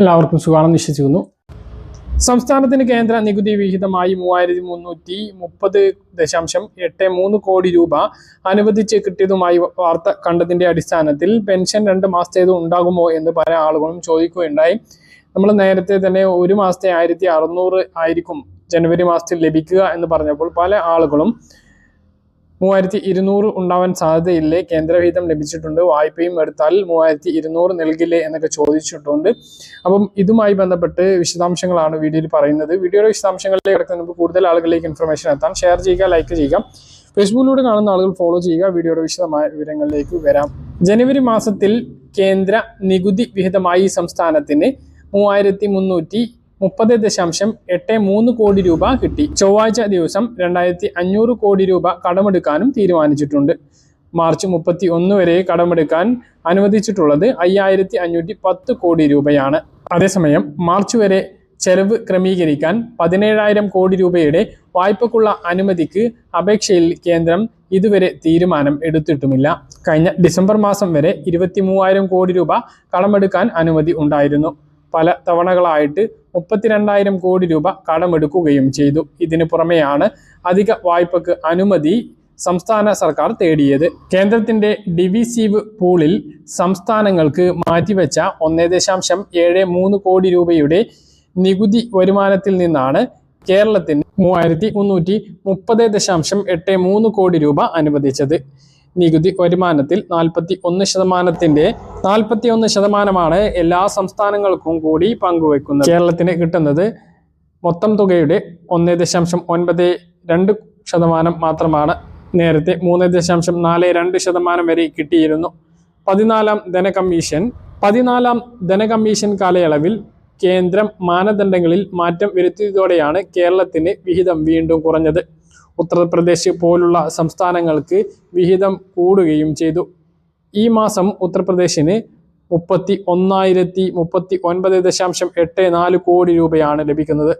എല്ലാവർക്കും സുഖമാണെന്ന് വിശ്വസിക്കുന്നു. സംസ്ഥാനത്തിന് കേന്ദ്ര നികുതി വിഹിതമായി മൂവായിരത്തി മുന്നൂറ്റി മുപ്പത് ദശാംശം എട്ട് മൂന്ന് കോടി രൂപ അനുവദിച്ച് കിട്ടിയതുമായി വാർത്ത കണ്ടതിന്റെ അടിസ്ഥാനത്തിൽ പെൻഷൻ രണ്ട് മാസത്തേത് ഉണ്ടാകുമോ എന്ന് പല ആളുകളും ചോദിക്കുകയുണ്ടായി. നമ്മൾ നേരത്തെ തന്നെ ഒരു മാസത്തെ ആയിരത്തി ആയിരിക്കും ജനുവരി മാസത്തിൽ ലഭിക്കുക എന്ന് പറഞ്ഞപ്പോൾ പല ആളുകളും മൂവായിരത്തി ഇരുന്നൂറ് ഉണ്ടാവാൻ സാധ്യതയില്ലേ? കേന്ദ്രവിഹിതം ലഭിച്ചിട്ടുണ്ട്. വായ്പയും എടുത്താൽ മൂവായിരത്തി ഇരുന്നൂറ് നൽകില്ലേ എന്നൊക്കെ ചോദിച്ചിട്ടുണ്ട്. അപ്പം ഇതുമായി ബന്ധപ്പെട്ട് വിശദാംശങ്ങളാണ് വീഡിയോയിൽ പറയുന്നത്. വീഡിയോയുടെ വിശദാംശങ്ങളിലേക്ക് കിടക്കുന്ന മുമ്പ് കൂടുതൽ ആളുകളിലേക്ക് ഇൻഫർമേഷൻ എത്താം ഷെയർ ചെയ്യുക ലൈക്ക് ചെയ്യുക. ഫേസ്ബുക്കിലൂടെ കാണുന്ന ആളുകൾ ഫോളോ ചെയ്യുക. വീഡിയോയുടെ വിശദമായ വിവരങ്ങളിലേക്ക് വരാം. ജനുവരി മാസത്തിൽ കേന്ദ്ര നികുതി വിഹിതമായി സംസ്ഥാനത്തിന് മൂവായിരത്തി മുന്നൂറ്റി മുപ്പത് ദശാംശം എട്ട് മൂന്ന് കോടി രൂപ കിട്ടി. ചൊവ്വാഴ്ച ദിവസം രണ്ടായിരത്തി അഞ്ഞൂറ് കോടി രൂപ കടമെടുക്കാനും തീരുമാനിച്ചിട്ടുണ്ട്. മാർച്ച് മുപ്പത്തി ഒന്ന് വരെ കടമെടുക്കാൻ അനുവദിച്ചിട്ടുള്ളത് അയ്യായിരത്തി അഞ്ഞൂറ്റി പത്ത് കോടി രൂപയാണ്. അതേസമയം മാർച്ച് വരെ ചെലവ് ക്രമീകരിക്കാൻ പതിനേഴായിരം കോടി രൂപയുടെ വായ്പക്കുള്ള അനുമതിക്ക് അപേക്ഷയിൽ കേന്ദ്രം ഇതുവരെ തീരുമാനം എടുത്തിട്ടുമില്ല. കഴിഞ്ഞ ഡിസംബർ മാസം വരെ ഇരുപത്തി കോടി രൂപ കടമെടുക്കാൻ അനുമതി ഉണ്ടായിരുന്നു. പല തവണകളായിട്ട് മുപ്പത്തിരണ്ടായിരം കോടി രൂപ കടമെടുക്കുകയും ചെയ്തു. ഇതിനു പുറമെയാണ് അധിക വായ്പക്ക് അനുമതി സംസ്ഥാന സർക്കാർ തേടിയത്. കേന്ദ്രത്തിന്റെ ഡിവിസീവ് പൂളിൽ സംസ്ഥാനങ്ങൾക്ക് മാറ്റിവെച്ച ഒന്നേ ദശാംശം ഏഴ് മൂന്ന് കോടി രൂപയുടെ നികുതി വരുമാനത്തിൽ നിന്നാണ് കേരളത്തിന് മൂവായിരത്തി മുന്നൂറ്റി മുപ്പത് ദശാംശം എട്ട് മൂന്ന് കോടി രൂപ അനുവദിച്ചത്. നികുതി വരുമാനത്തിൽ നാൽപ്പത്തി ഒന്ന് ശതമാനത്തിന്റെ നാൽപ്പത്തി ഒന്ന് ശതമാനമാണ് എല്ലാ സംസ്ഥാനങ്ങൾക്കും കൂടി പങ്കുവെക്കുന്നത് കേരളത്തിന് കിട്ടുന്നത് മൊത്തം തുകയുടെ ഒന്ന് ദശാംശം ഒൻപത് രണ്ട് ശതമാനം മാത്രമാണ്. നേരത്തെ മൂന്ന് ദശാംശം നാല് രണ്ട് ശതമാനം വരെ കിട്ടിയിരുന്നു. പതിനാലാം ധനകമ്മീഷൻ പതിനാലാം ധനകമ്മീഷൻ കാലയളവിൽ കേന്ദ്രം മാനദണ്ഡങ്ങളിൽ മാറ്റം വരുത്തിയതോടെയാണ് കേരളത്തിന് വിഹിതം വീണ്ടും കുറഞ്ഞത്. ഉത്തർപ്രദേശ് പോലുള്ള സംസ്ഥാനങ്ങൾക്ക് വിഹിതം കൂടുകയും ചെയ്തു. ഈ മാസം ഉത്തർപ്രദേശിന് മുപ്പത്തി ഒന്നായിരത്തി മുപ്പത്തി ഒൻപത് ദശാംശം എട്ട് നാല് കോടി രൂപയാണ് ലഭിക്കുന്നത്.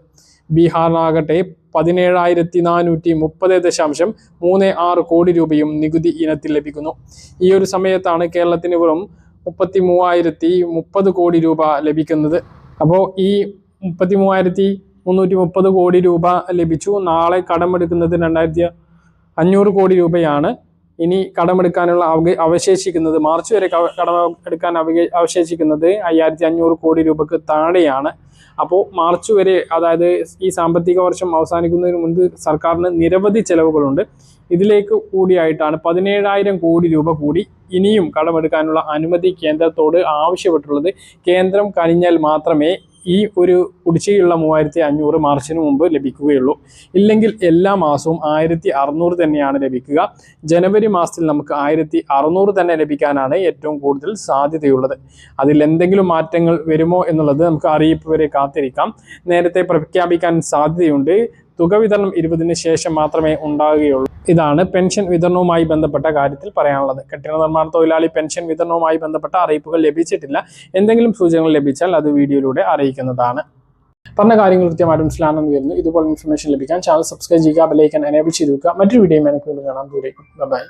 ബീഹാറിനാകട്ടെ പതിനേഴായിരത്തി നാനൂറ്റി മുപ്പത് ദശാംശം മൂന്ന് ആറ് കോടി രൂപയും നികുതി ഇനത്തിൽ ലഭിക്കുന്നു. ഈ ഒരു സമയത്താണ് കേരളത്തിന് വെറും മുപ്പത്തി മൂവായിരത്തി മുപ്പത് കോടി രൂപ ലഭിക്കുന്നത്. അപ്പോൾ ഈ മുപ്പത്തി മൂവായിരത്തി മുന്നൂറ്റി മുപ്പത് കോടി രൂപ ലഭിച്ചു. നാളെ കടമെടുക്കുന്നത് രണ്ടായിരത്തി അഞ്ഞൂറ് കോടി രൂപയാണ്. ഇനി കടമെടുക്കാനുള്ള അവ- അവശേഷിക്കുന്നത് മാർച്ച് വരെ കടം എടുക്കാൻ അവ- അവശേഷിക്കുന്നത് അയ്യായിരത്തി അഞ്ഞൂറ് കോടി രൂപക്ക് താഴെയാണ്. അപ്പോൾ മാർച്ച് വരെ അതായത് ഈ സാമ്പത്തിക വർഷം അവസാനിക്കുന്നതിന് മുൻപ് സർക്കാരിന് നിരവധി ചെലവുകളുണ്ട്. ഇതിലേക്ക് കൂടിയായിട്ടാണ് പതിനേഴായിരം കോടി രൂപ കൂടി ഇനിയും കടമെടുക്കാനുള്ള അനുമതി കേന്ദ്രത്തോട് ആവശ്യപ്പെട്ടുള്ളത്. കേന്ദ്രം കനിഞ്ഞാൽ മാത്രമേ ഈ ഒരു കുടിശ്ശികയുള്ള മൂവായിരത്തി അഞ്ഞൂറ് മാർച്ചിന് മുമ്പ് ലഭിക്കുകയുള്ളൂ. ഇല്ലെങ്കിൽ എല്ലാ മാസവും ആയിരത്തി അറുന്നൂറ് തന്നെയാണ് ലഭിക്കുക. ജനുവരി മാസത്തിൽ നമുക്ക് ആയിരത്തി അറുന്നൂറ് തന്നെ ലഭിക്കാനാണ് ഏറ്റവും കൂടുതൽ സാധ്യതയുള്ളത്. അതിൽ എന്തെങ്കിലും മാറ്റങ്ങൾ വരുമോ എന്നുള്ളത് നമുക്ക് അറിയിപ്പ് വരെ കാത്തിരിക്കാം. നേരത്തെ പ്രഖ്യാപിക്കാൻ സാധ്യതയുണ്ട്. തുക വിതരണം ഇരുപതിന് ശേഷം മാത്രമേ ഉണ്ടാകുകയുള്ളൂ. ഇതാണ് പെൻഷൻ വിതരണവുമായി ബന്ധപ്പെട്ട കാര്യത്തിൽ പറയാനുള്ളത്. കെട്ടിട നിർമ്മാണ തൊഴിലാളി പെൻഷൻ വിതരണവുമായി ബന്ധപ്പെട്ട അറിയിപ്പുകൾ ലഭിച്ചിട്ടില്ല. എന്തെങ്കിലും സൂചനകൾ ലഭിച്ചാൽ അത് വീഡിയോയിലൂടെ അറിയിക്കുന്നതാണ്. പറഞ്ഞ കാര്യങ്ങൾ കൃത്യമായിട്ട് മനസ്സിലാണെന്ന് വരുന്നു ഇതുപോലെ ഇൻഫർമേഷൻ ലഭിക്കാൻ ചാനൽ സബ്സ്ക്രൈബ് ചെയ്യുക ബെലൈക്കൻ എനേബിൾ ചെയ്തു വെക്കുക. മറ്റൊരു വീഡിയോ എനിക്ക് കാണാൻ കാണാം. ദൂരേക്കും ബൈ